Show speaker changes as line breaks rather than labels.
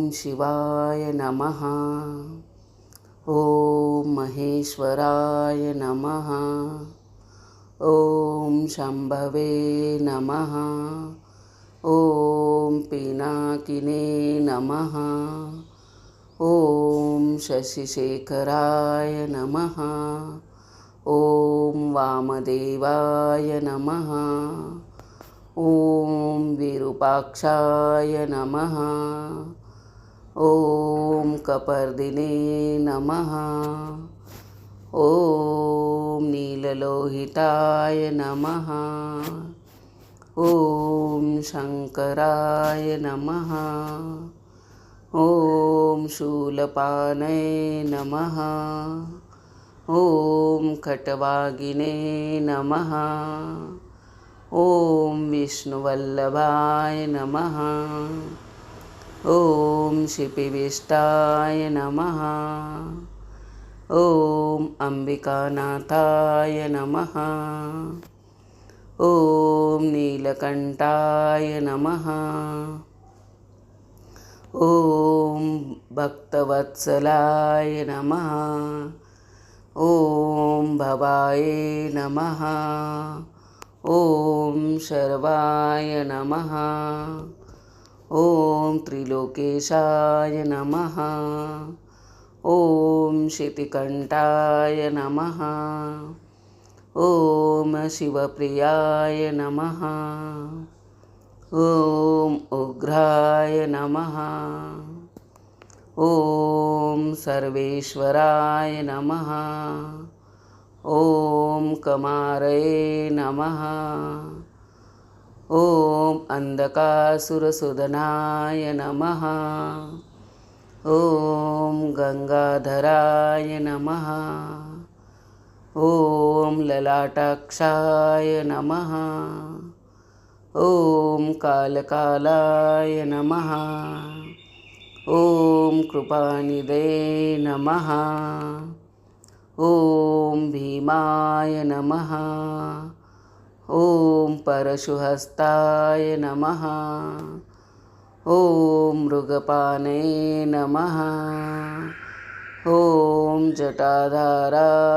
ॐ शिवाय नमः। ॐ महेश्वराय नमः। ॐ शम्भवे नमः। ॐ पिनाकिने नमः। ॐ शशिशेखराय नमः। ॐ वामदेवाय नमः। ॐ विरूपाक्षाय नमः ॐ कपर्दिने नमः। ॐ नीललोहिताय नमः। ॐ शङ्कराय नमः। ॐ शूलपानये नमः। ॐ खट्वागिने नमः। ॐ विष्णुवल्लभाय नमः ॐ शिपिविष्टाय नमः। ॐ अम्बिकानाथाय नमः। ॐ नीलकण्ठाय नमः। ॐ भक्तवत्सलाय नमः। ॐ भवाय नमः। ॐ शर्वाय नमः ॐ त्रिलोकेशाय नमः। ॐ शितिकण्ठाय नमः। ॐ शिवप्रियाय नमः। ॐ उग्राय नमः। ॐ सर्वेश्वराय नमः। ॐ कमारये नमः। ॐ अन्धकासुरसुदनाय नमः। ॐ गङ्गाधराय नमः। ॐ ललाटाक्षाय नमः। ॐ कालकालाय नमः। ॐ कृपानिदे नमः। ॐ भीमाय नमः ॐ परशुहस्ताय नमः। ॐ मृगपाने नमः। ॐ जटाधारा